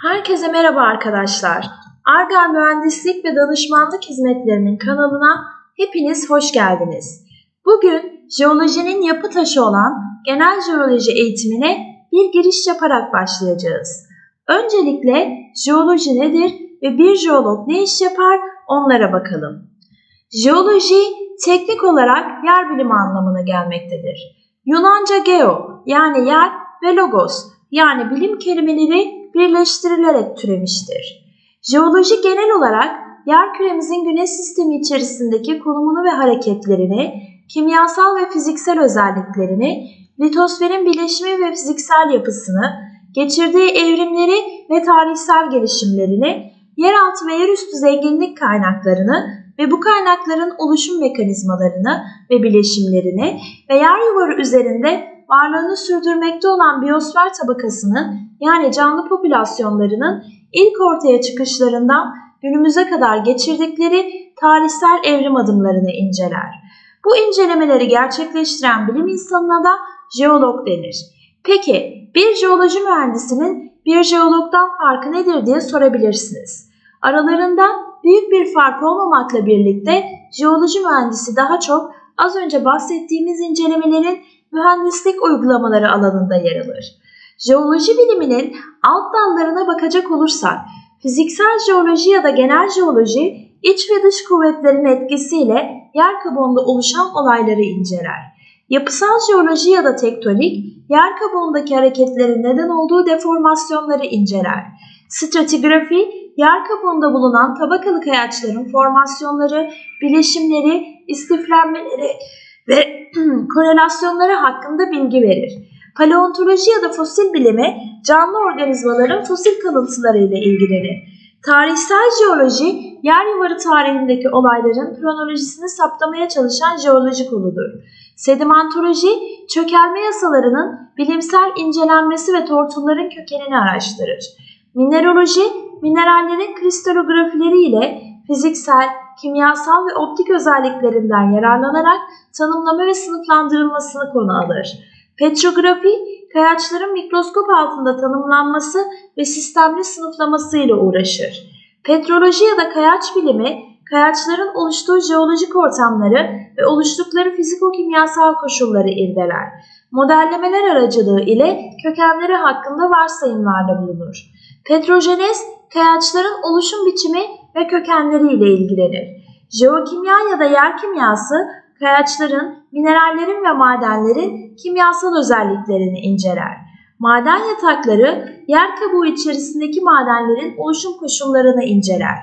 Herkese merhaba arkadaşlar. Argar Mühendislik ve Danışmanlık Hizmetlerinin kanalına hepiniz hoş geldiniz. Bugün jeolojinin yapı taşı olan genel jeoloji eğitimine bir giriş yaparak başlayacağız. Öncelikle jeoloji nedir ve bir jeolog ne iş yapar onlara bakalım. Jeoloji teknik olarak yer bilimi anlamına gelmektedir. Yunanca geo yani yer ve logos yani bilim kelimeleri birleştirilerek türemiştir. Jeoloji genel olarak yer küremizin güneş sistemi içerisindeki konumunu ve hareketlerini, kimyasal ve fiziksel özelliklerini, litosferin bileşimi ve fiziksel yapısını, geçirdiği evrimleri ve tarihsel gelişimlerini, yeraltı ve yerüstü zenginlik kaynaklarını ve bu kaynakların oluşum mekanizmalarını ve bileşimlerini ve yer yuvarı üzerinde varlığını sürdürmekte olan biyosfer tabakasının yani canlı popülasyonlarının ilk ortaya çıkışlarından günümüze kadar geçirdikleri tarihsel evrim adımlarını inceler. Bu incelemeleri gerçekleştiren bilim insanına da jeolog denir. Peki bir jeoloji mühendisinin bir jeologdan farkı nedir diye sorabilirsiniz. Aralarında büyük bir fark olmamakla birlikte jeoloji mühendisi daha çok az önce bahsettiğimiz incelemelerin mühendislik uygulamaları alanında yer alır. Jeoloji biliminin alt dallarına bakacak olursak, fiziksel jeoloji ya da genel jeoloji iç ve dış kuvvetlerin etkisiyle yer kabuğunda oluşan olayları inceler. Yapısal jeoloji ya da tektonik, yer kabuğundaki hareketlerin neden olduğu deformasyonları inceler. Stratigrafi, yer kabuğunda bulunan tabakalı kayaçların formasyonları, bileşimleri, istiflenmeleri ve korelasyonları hakkında bilgi verir. Paleontoloji ya da fosil bilimi canlı organizmaların fosil kalıntıları ile ilgilenir. Tarihsel jeoloji, yer yuvarı tarihindeki olayların kronolojisini saptamaya çalışan jeoloji konudur. Sedimentoloji, çökelme yasalarının bilimsel incelenmesi ve tortulların kökenini araştırır. Mineraloji, minerallerin kristalografileri ile fiziksel, kimyasal ve optik özelliklerinden yararlanarak tanımlama ve sınıflandırılmasını konu alır. Petrografi, kayaçların mikroskop altında tanımlanması ve sistemli sınıflaması ile uğraşır. Petroloji ya da kayaç bilimi, kayaçların oluştuğu jeolojik ortamları ve oluştukları fiziko-kimyasal koşulları irdeler. Modellemeler aracılığı ile kökenleri hakkında varsayımlarda bulunur. Petrojenez, kayaçların oluşum biçimi ve kökenleri ile ilgilenir. Jeokimya ya da yer kimyası, kayaçların, minerallerin ve madenlerin kimyasal özelliklerini inceler. Maden yatakları, yer kabuğu içerisindeki madenlerin oluşum koşullarını inceler.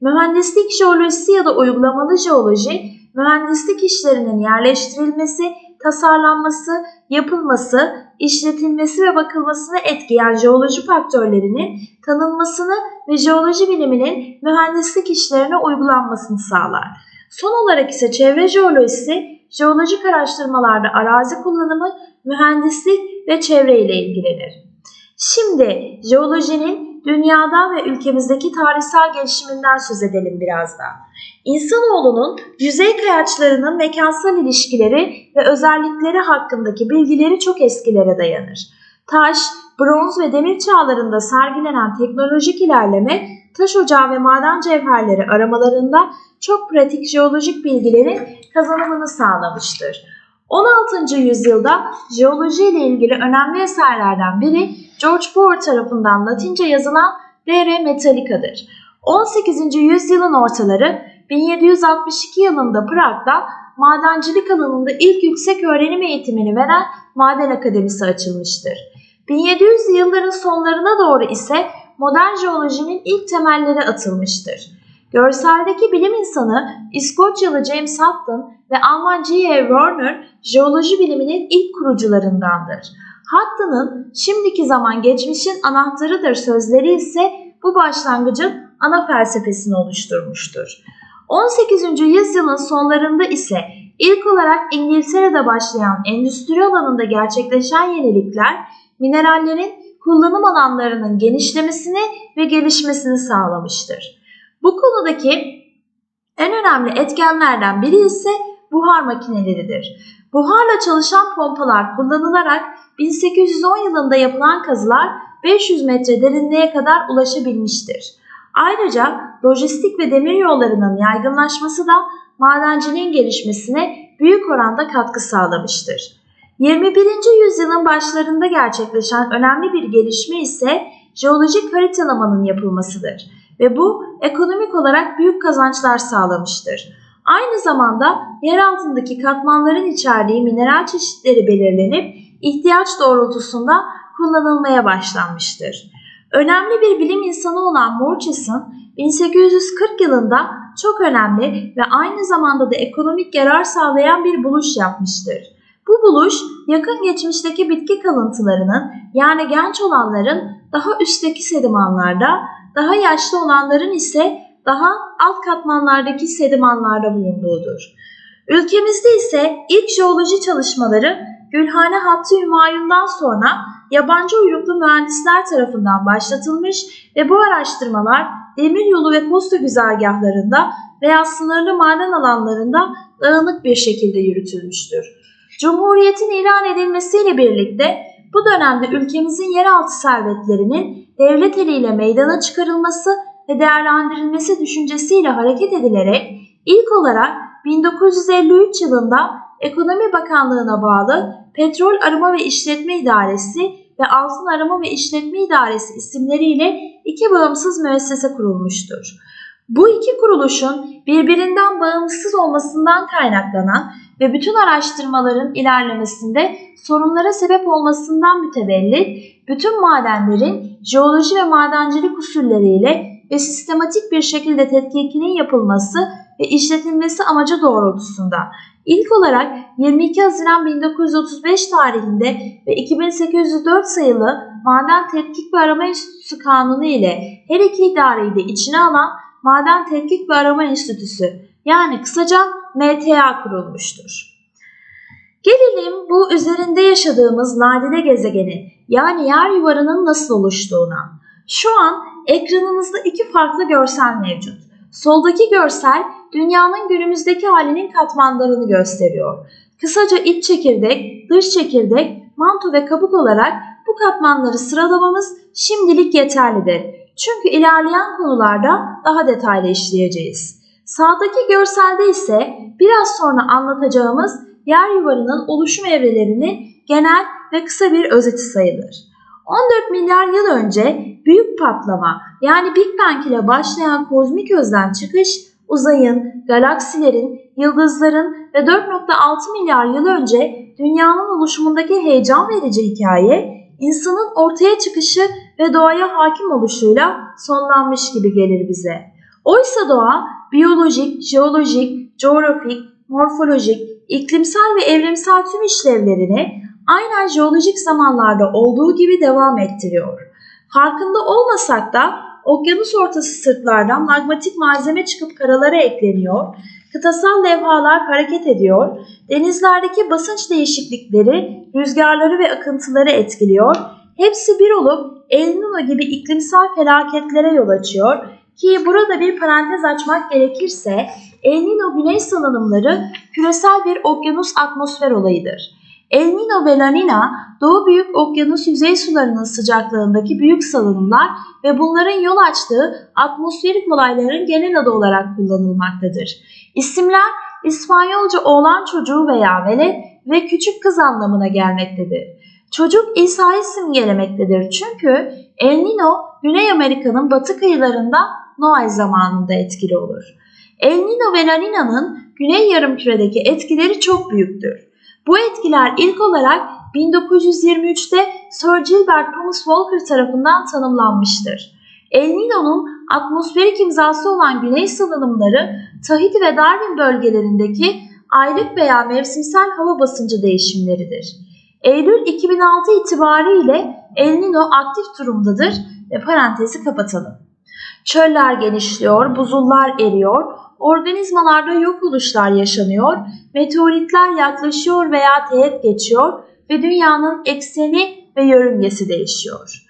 Mühendislik jeolojisi ya da uygulamalı jeoloji, mühendislik işlerinin yerleştirilmesi, tasarlanması, yapılması, işletilmesi ve bakılmasına etkileyen jeoloji faktörlerinin tanınmasını ve jeoloji biliminin mühendislik işlerine uygulanmasını sağlar. Son olarak ise çevre jeolojisi, jeolojik araştırmalarda arazi kullanımı, mühendislik ve çevre ile ilgilenir. Şimdi jeolojinin dünyada ve ülkemizdeki tarihsel gelişiminden söz edelim biraz da. İnsanoğlunun yüzey kayaçlarının mekansal ilişkileri ve özellikleri hakkındaki bilgileri çok eskilere dayanır. Taş, bronz ve demir çağlarında sergilenen teknolojik ilerleme taş ocağı ve maden cevherleri aramalarında çok pratik jeolojik bilgilerin kazanımını sağlamıştır. 16. yüzyılda jeoloji ile ilgili önemli eserlerden biri George Bohr tarafından Latince yazılan De Re Metallica'dır. 18. yüzyılın ortaları 1762 yılında Prag'da madencilik alanında ilk yüksek öğrenim eğitimini veren Maden Akademisi açılmıştır. 1700 yılların sonlarına doğru ise modern jeolojinin ilk temelleri atılmıştır. Görseldeki bilim insanı İskoçyalı James Hutton ve Alman G.E. Werner jeoloji biliminin ilk kurucularındandır. Hutton'ın şimdiki zaman geçmişin anahtarıdır sözleri ise bu başlangıcın ana felsefesini oluşturmuştur. 18. yüzyılın sonlarında ise ilk olarak İngiltere'de başlayan endüstri alanında gerçekleşen yenilikler minerallerin kullanım alanlarının genişlemesini ve gelişmesini sağlamıştır. Bu konudaki en önemli etkenlerden biri ise buhar makineleridir. Buharla çalışan pompalar kullanılarak 1810 yılında yapılan kazılar 500 metre derinliğe kadar ulaşabilmiştir. Ayrıca lojistik ve demiryollarının yaygınlaşması da madenciliğin gelişmesine büyük oranda katkı sağlamıştır. 21. yüzyılın başlarında gerçekleşen önemli bir gelişme ise jeolojik haritalamanın yapılmasıdır ve bu ekonomik olarak büyük kazançlar sağlamıştır. Aynı zamanda yer altındaki katmanların içerdiği mineral çeşitleri belirlenip ihtiyaç doğrultusunda kullanılmaya başlanmıştır. Önemli bir bilim insanı olan Murchison 1840 yılında çok önemli ve aynı zamanda da ekonomik yarar sağlayan bir buluş yapmıştır. Bu buluş yakın geçmişteki bitki kalıntılarının yani genç olanların daha üstteki sedimanlarda, daha yaşlı olanların ise daha alt katmanlardaki sedimanlarda bulunduğudur. Ülkemizde ise ilk jeoloji çalışmaları Gülhane Hattı Hümayun'dan sonra yabancı uyruklu mühendisler tarafından başlatılmış ve bu araştırmalar demir yolu ve posta güzergahlarında veya sınırlı maden alanlarında dağınık bir şekilde yürütülmüştür. Cumhuriyetin ilan edilmesiyle birlikte bu dönemde ülkemizin yeraltı servetlerinin devlet eliyle meydana çıkarılması ve değerlendirilmesi düşüncesiyle hareket edilerek ilk olarak 1953 yılında Ekonomi Bakanlığı'na bağlı Petrol Arama ve İşletme İdaresi ve Altın Arama ve İşletme İdaresi isimleriyle iki bağımsız müessese kurulmuştur. Bu iki kuruluşun birbirinden bağımsız olmasından kaynaklanan ve bütün araştırmaların ilerlemesinde sorunlara sebep olmasından mütevellit bütün madenlerin jeoloji ve madencilik usulleriyle ve sistematik bir şekilde tetkikinin yapılması ve işletilmesi amacı doğrultusunda. İlk olarak 22 Haziran 1935 tarihinde ve 2804 sayılı Maden Tetkik ve Arama Enstitüsü Kanunu ile her iki idareyi de içine alan Maden Tetkik ve Arama Enstitüsü yani kısaca MTA kurulmuştur. Gelelim bu üzerinde yaşadığımız nadide gezegenin yani yer yuvarının nasıl oluştuğuna. Şu an ekranınızda iki farklı görsel mevcut. Soldaki görsel dünyanın günümüzdeki halinin katmanlarını gösteriyor. Kısaca iç çekirdek, dış çekirdek, manto ve kabuk olarak bu katmanları sıralamamız şimdilik yeterlidir. Çünkü ilerleyen konularda daha detaylı işleyeceğiz. Sağdaki görselde ise biraz sonra anlatacağımız yer yuvarının oluşum evrelerinin genel ve kısa bir özeti sayılır. 14 milyar yıl önce büyük patlama yani Big Bang ile başlayan kozmik özden çıkış uzayın, galaksilerin, yıldızların ve 4.6 milyar yıl önce dünyanın oluşumundaki heyecan verici hikaye insanın ortaya çıkışı ve doğaya hakim oluşuyla sonlanmış gibi gelir bize. Oysa doğa biyolojik, jeolojik, coğrafik, morfolojik, iklimsel ve evrimsel tüm işlevlerini aynen jeolojik zamanlarda olduğu gibi devam ettiriyor. Farkında olmasak da okyanus ortası sırtlardan magmatik malzeme çıkıp karalara ekleniyor, kıtasal levhalar hareket ediyor, denizlerdeki basınç değişiklikleri rüzgarları ve akıntıları etkiliyor, hepsi bir olup El Nino gibi iklimsel felaketlere yol açıyor ki burada bir parantez açmak gerekirse El Nino güneş salınımları küresel bir okyanus atmosfer olayıdır. El Nino ve La Nina Doğu Büyük Okyanus yüzey sularının sıcaklığındaki büyük salınımlar ve bunların yol açtığı atmosferik olayların genel adı olarak kullanılmaktadır. İsimler İspanyolca oğlan çocuğu veya velet ve küçük kız anlamına gelmektedir. Çocuk İsa'yı simgelemektedir çünkü El Nino Güney Amerika'nın batı kıyılarında Noel zamanında etkili olur. El Nino ve La Nina'nın Güney Yarımküre'deki etkileri çok büyüktür. Bu etkiler ilk olarak 1923'te Sir Gilbert Thomas Walker tarafından tanımlanmıştır. El Niño'nun atmosferik imzası olan güney salınımları Tahiti ve Darwin bölgelerindeki aylık veya mevsimsel hava basıncı değişimleridir. Eylül 2006 itibariyle El Niño aktif durumdadır ve parantezi kapatalım. Çöller genişliyor, buzullar eriyor, organizmalarda yok oluşlar yaşanıyor, meteoritler yaklaşıyor veya teğet geçiyor ve dünyanın ekseni ve yörüngesi değişiyor.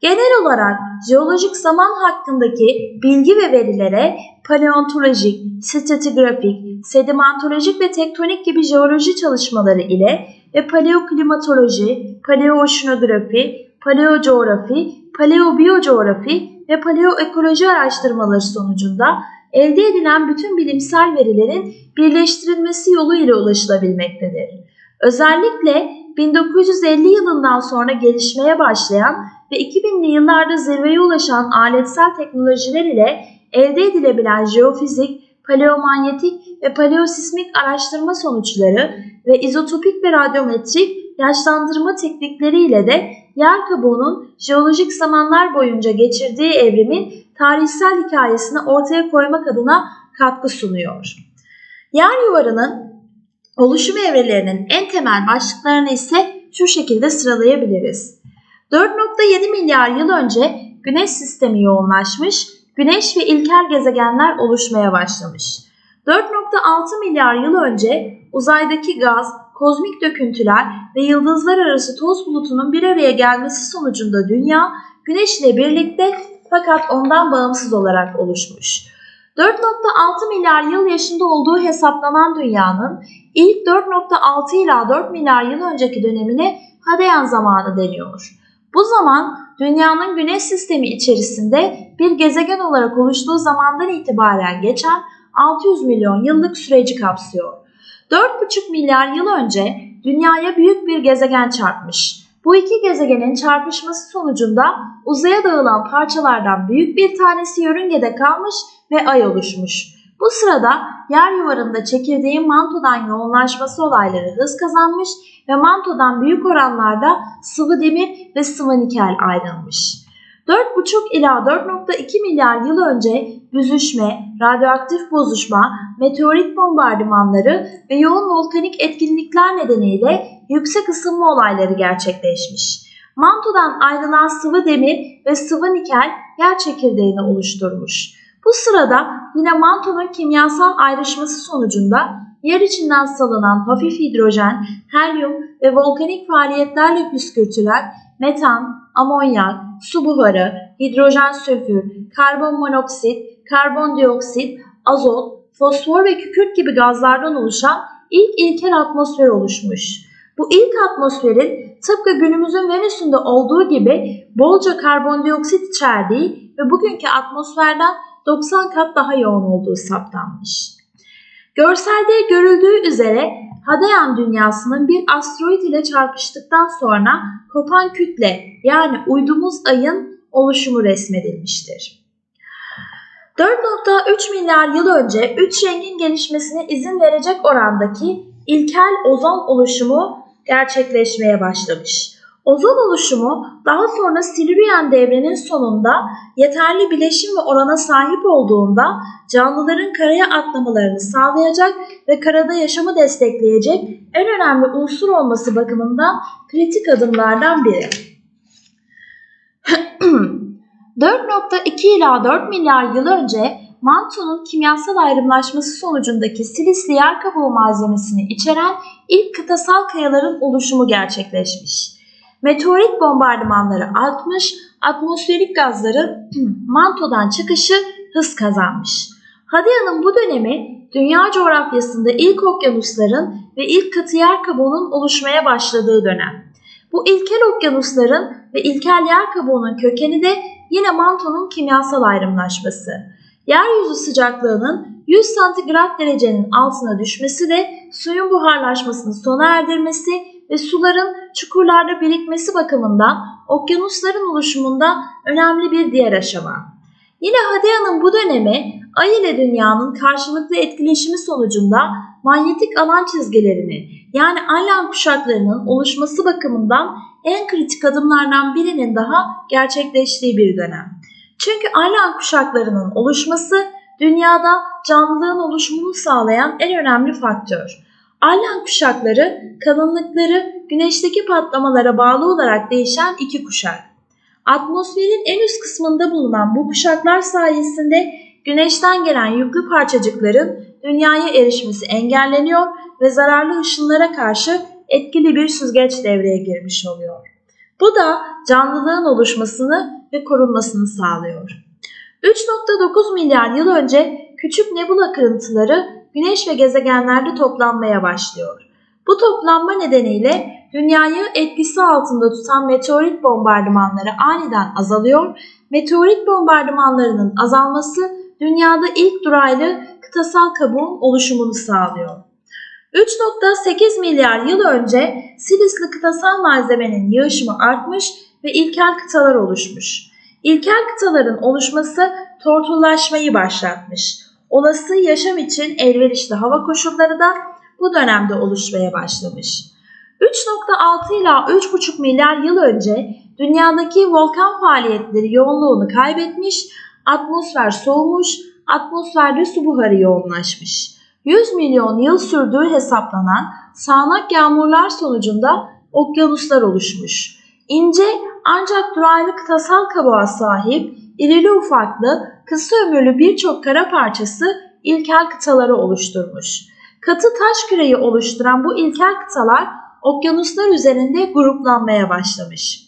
Genel olarak jeolojik zaman hakkındaki bilgi ve verilere paleontolojik, stratigrafik, sedimentolojik ve tektonik gibi jeoloji çalışmaları ile ve paleoklimatoloji, paleooşinografi, paleocoğrafi, paleobiyocoğrafi ve paleoekoloji araştırmaları sonucunda elde edilen bütün bilimsel verilerin birleştirilmesi yoluyla ulaşılabilmektedir. Özellikle 1950 yılından sonra gelişmeye başlayan ve 2000'li yıllarda zirveye ulaşan aletsel teknolojiler ile elde edilebilen jeofizik, paleomanyetik ve paleosismik araştırma sonuçları ve izotopik ve radyometrik yaşlandırma teknikleriyle de yer kabuğunun jeolojik zamanlar boyunca geçirdiği evrimin tarihsel hikayesini ortaya koymak adına katkı sunuyor. Yer yuvarının oluşum evrelerinin en temel başlıklarını ise şu şekilde sıralayabiliriz. 4.7 milyar yıl önce Güneş sistemi yoğunlaşmış, Güneş ve ilkel gezegenler oluşmaya başlamış. 4.6 milyar yıl önce uzaydaki gaz, kozmik döküntüler ve yıldızlar arası toz bulutunun bir araya gelmesi sonucunda Dünya, Güneş ile birlikte fakat ondan bağımsız olarak oluşmuş. 4.6 milyar yıl yaşında olduğu hesaplanan Dünya'nın ilk 4.6 ila 4 milyar yıl önceki dönemine Hadeyan zamanı deniyor. Bu zaman Dünya'nın Güneş sistemi içerisinde bir gezegen olarak oluştuğu zamandan itibaren geçen 600 milyon yıllık süreci kapsıyor. 4,5 milyar yıl önce Dünya'ya büyük bir gezegen çarpmış. Bu iki gezegenin çarpışması sonucunda uzaya dağılan parçalardan büyük bir tanesi yörüngede kalmış ve ay oluşmuş. Bu sırada yer yuvarında çekirdeğin mantodan yoğunlaşması olayları hız kazanmış ve mantodan büyük oranlarda sıvı demir ve sıvı nikel ayrılmış. 4,5 ila 4,2 milyar yıl önce büzüşme, radyoaktif bozuşma, meteorit bombardımanları ve yoğun volkanik etkinlikler nedeniyle yüksek ısınma olayları gerçekleşmiş. Mantodan ayrılan sıvı demir ve sıvı nikel yer çekirdeğini oluşturmuş. Bu sırada yine mantonun kimyasal ayrışması sonucunda yer içinden salınan hafif hidrojen, helyum ve volkanik faaliyetlerle püskürtülen metan, amonyak, su buharı, hidrojen sülfür, karbon monoksit, karbondioksit, azot, fosfor ve kükürt gibi gazlardan oluşan ilk ilkel atmosfer oluşmuş. Bu ilk atmosferin tıpkı günümüzün Venüs'ünde olduğu gibi bolca karbondioksit içerdiği ve bugünkü atmosferden 90 kat daha yoğun olduğu saptanmış. Görselde görüldüğü üzere Hadeyan dünyasının bir asteroid ile çarpıştıktan sonra kopan kütle yani uydumuz ayın oluşumu resmedilmiştir. 4.3 milyar yıl önce 3 rengin gelişmesine izin verecek orandaki ilkel ozon oluşumu gerçekleşmeye başlamış. Ozon oluşumu daha sonra Silurian devrenin sonunda yeterli bileşim ve orana sahip olduğunda canlıların karaya atlamalarını sağlayacak ve karada yaşamı destekleyecek en önemli unsur olması bakımından kritik adımlardan biri. 4.2 ila 4 milyar yıl önce mantonun kimyasal ayrımlaşması sonucundaki silisli yer kabuğu malzemesini içeren ilk kıtasal kayaların oluşumu gerçekleşmiş. Meteorit bombardımanları artmış, atmosferik gazların mantodan çıkışı hız kazanmış. Hadeyan'ın bu dönemi dünya coğrafyasında ilk okyanusların ve ilk katı yer kabuğunun oluşmaya başladığı dönem. Bu ilkel okyanusların ve ilkel yer kabuğunun kökeni de yine mantonun kimyasal ayrımlaşması. Yeryüzü sıcaklığının 100 santigrat derecenin altına düşmesi de suyun buharlaşmasını sona erdirmesi ve suların çukurlarda birikmesi bakımından okyanusların oluşumunda önemli bir diğer aşama. Yine Hadea'nın bu dönemi Ay ile Dünya'nın karşılıklı etkileşimi sonucunda manyetik alan çizgilerini yani Aylan kuşaklarının oluşması bakımından en kritik adımlardan birinin daha gerçekleştiği bir dönem. Çünkü Aylan kuşaklarının oluşması dünyada canlılığın oluşumunu sağlayan en önemli faktör. Aylan kuşakları kalınlıkları güneşteki patlamalara bağlı olarak değişen iki kuşak. Atmosferin en üst kısmında bulunan bu kuşaklar sayesinde güneşten gelen yüklü parçacıkların dünyaya erişmesi engelleniyor ve zararlı ışınlara karşı etkili bir süzgeç devreye girmiş oluyor. Bu da canlılığın oluşmasını ve korunmasını sağlıyor. 3.9 milyar yıl önce küçük nebula kırıntıları güneş ve gezegenlerde toplanmaya başlıyor. Bu toplanma nedeniyle dünyayı etkisi altında tutan meteorit bombardımanları aniden azalıyor. Meteorit bombardımanlarının azalması dünyada ilk duraylı kıtasal kabuğun oluşumunu sağlıyor. 3.8 milyar yıl önce Silisli kıtasal malzemenin yığışımı artmış ve ilkel kıtalar oluşmuş. İlkel kıtaların oluşması tortullaşmayı başlatmış. Olası yaşam için elverişli hava koşulları da bu dönemde oluşmaya başlamış. 3.6 ila 3.5 milyar yıl önce dünyadaki volkan faaliyetleri yoğunluğunu kaybetmiş, atmosfer soğumuş, atmosferde su buharı yoğunlaşmış. 100 milyon yıl sürdüğü hesaplanan sağanak yağmurlar sonucunda okyanuslar oluşmuş. İnce ancak duraylı kıtasal kabuğa sahip irili ufaklı kısa ömürlü birçok kara parçası ilkel kıtaları oluşturmuş. Katı taş küreyi oluşturan bu ilkel kıtalar okyanuslar üzerinde gruplanmaya başlamış.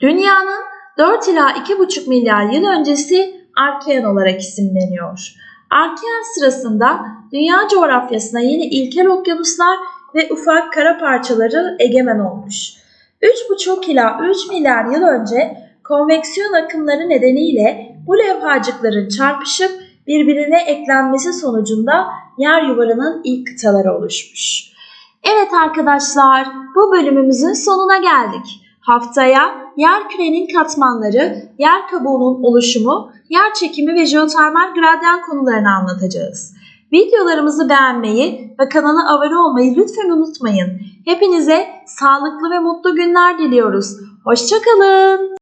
Dünyanın 4 ila 2,5 milyar yıl öncesi Arkean olarak isimleniyor. Arkean sırasında dünya coğrafyasına yeni ilkel okyanuslar ve ufak kara parçaları egemen olmuş. 3,5 ila 3 milyar yıl önce konveksiyon akımları nedeniyle bu levhacıkların çarpışıp birbirine eklenmesi sonucunda yer yuvarının ilk kıtaları oluşmuş. Evet arkadaşlar, bu bölümümüzün sonuna geldik. Haftaya yer kürenin katmanları, yer kabuğunun oluşumu, yer çekimi ve jeotermal gradyan konularını anlatacağız. Videolarımızı beğenmeyi ve kanala abone olmayı lütfen unutmayın. Hepinize sağlıklı ve mutlu günler diliyoruz. Hoşçakalın.